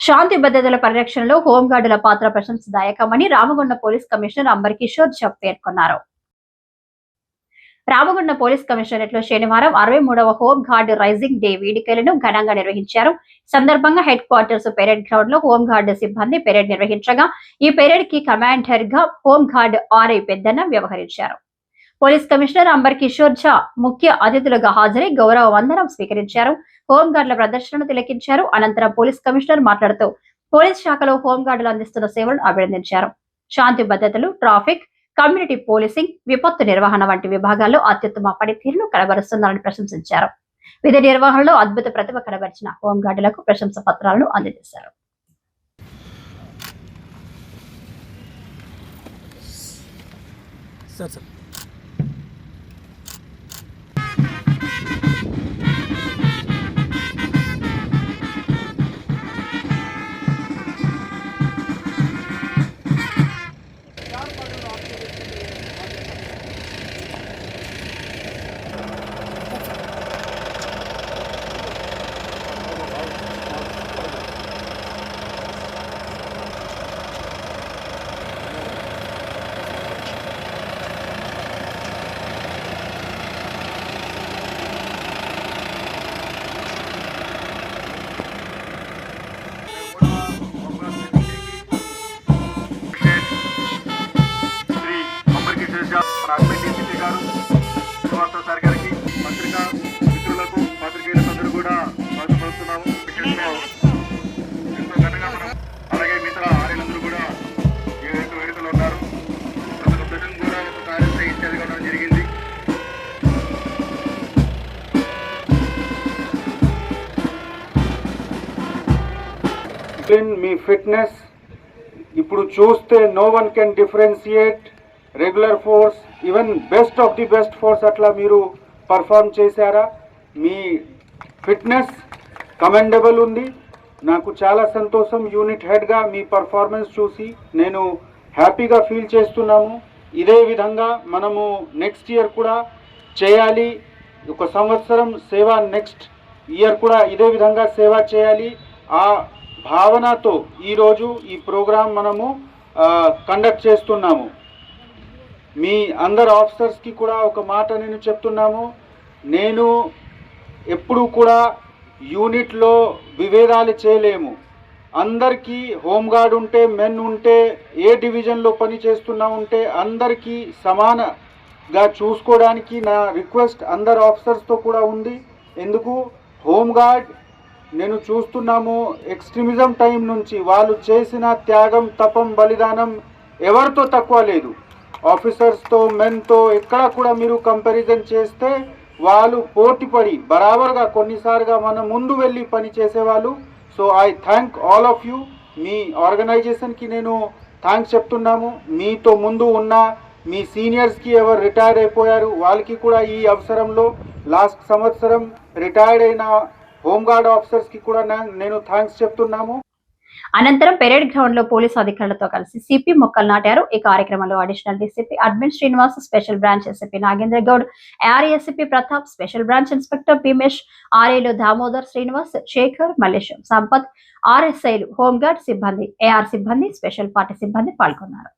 శాంతి భద్రతల పరిరక్షణలో హోంగార్డుల పాత్ర ప్రశంసదాయకమని Ramagunda police commissioner amber Kishore జబ్ పేర్కొన్నారు రామగుండ పోలీస్ కమిషనరేట్లో శనివారం అరవై మూడవ హోం గార్డ్ రైజింగ్ డే వేడుకలను ఘనంగా నిర్వహించారు. సందర్భంగా హెడ్ క్వార్టర్స్ పెరేడ్ గ్రౌండ్లో హోం గార్డ్ సిబ్బంది పెరేడ్ నిర్వహించగా ఈ పెరేడ్కి కమాండర్గా హోం గార్డ్ ఆర్ఐ పెద్దన్న వ్యవహరించారు. Police commissioner amber Kishore Jha ముఖ్య అతిథులుగా హాజరై గౌరవ వందనం స్వీకరించారు. హోంగార్డుల ప్రదర్శనను తిలకించారు. అనంతరం పోలీస్ కమిషనర్ మాట్లాడుతూ పోలీస్ శాఖలో హోంగార్డులు అందిస్తున్న సేవలను అభినందించారు. శాంతి భద్రతలు ట్రాఫిక్ కమ్యూనిటీ పోలీసింగ్ విపత్తు నిర్వహణ వంటి విభాగాల్లో అత్యుత్తమ పనితీరును కనబరుస్తున్నారని ప్రశంసించారు. విధి నిర్వహణలో అద్భుత ప్రతిభ కనబరిచిన హోంగార్డులకు ప్రశంస పత్రాలను అందజేశారు. Sir sir. Gracias. Srinivasarao sir గారికి పత్రికా మిత్రులకు పత్రికేయులకు అందరూ కూడా స్వాగతపరుస్తున్నాము ఎంతో ఘనంగా మనం అలాగే మిగతా ఆర్యలందరూ కూడా ఏదైతే వేడుకలు ఉన్నారు. ప్రతి ఒక్క కూడా ఒక కార్యక్రమం ఇచ్చేది కూడా జరిగింది. మీ ఫిట్నెస్ ఇప్పుడు చూస్తే no one can differentiate regular force even best of the best force అట్లా మీరు పర్ఫామ్ చేశారా? మీ ఫిట్నెస్ కమెండబుల్ ఉంది. నాకు చాలా సంతోషం. యూనిట్ హెడ్గా మీ పర్ఫార్మెన్స్ చూసి నేను హ్యాపీగా ఫీల్ చేస్తున్నాము. ఇదే విధంగా మనము నెక్స్ట్ ఇయర్ కూడా చేయాలి. ఒక సంవత్సరం సేవ నెక్స్ట్ ఇయర్ కూడా ఇదే విధంగా సేవ చేయాలి. ఆ భావనతో ఈరోజు ఈ ప్రోగ్రాం మనము కండక్ట్ చేస్తున్నాము. మీ అందరు ఆఫీసర్స్కి కూడా ఒక మాట నేను చెప్తున్నాము. నేను ఎప్పుడూ కూడా యూనిట్లో విభేదాలు చేయలేము. అందరికీ హోంగార్డ్ ఉంటే మెన్ ఉంటే ఏ డివిజన్లో పని చేస్తున్నా ఉంటే అందరికీ సమానగా చూసుకోవడానికి నా రిక్వెస్ట్ అందరు ఆఫీసర్స్తో కూడా ఉంది. ఎందుకు? హోంగార్డ్ నేను చూస్తున్నాము ఎక్స్ట్రీమిజం టైం నుంచి. వాళ్ళు చేసిన త్యాగం తపం బలిదానం ఎవరితో తక్కువ లేదు. ఆఫీసర్స్తో మెన్తో ఎక్కడ కూడా మీరు కంపారిజన్ చేస్తే వాళ్ళు పోటీపడి బరాబర్గా కొన్నిసార్గా మన ముందు వెళ్ళి పని చేసేవాళ్ళు. So I thank all of you మీ ఆర్గనైజేషన్కి నేను థ్యాంక్స్ చెప్తున్నాము. మీతో ముందు ఉన్న మీ సీనియర్స్కి ఎవరు రిటైర్ అయిపోయారు వాళ్ళకి కూడా ఈ అవసరంలో. లాస్ట్ సంవత్సరం రిటైర్డ్ అయిన హోంగార్డ్ ఆఫీసర్స్కి కూడా నేను థ్యాంక్స్ చెప్తున్నాము. అనంతరం పెరేడ్ గ్రౌండ్లో పోలీసు అధికారులతో కలిసి సిపి మొక్కలు నాటారు. ఈ కార్యక్రమంలో additional DCP admin Srinivas special branch SP Nagendra Goud ARSP Pratap special branch inspector Bheemesh ఆర్ఏలు Damodar Srinivas Shekhar Mallesham Sampath ఆర్ఎస్ఐలు హోంగార్డ్ సిబ్బంది ఏఆర్ సిబ్బంది స్పెషల్ పార్టీ సిబ్బంది పాల్గొన్నారు.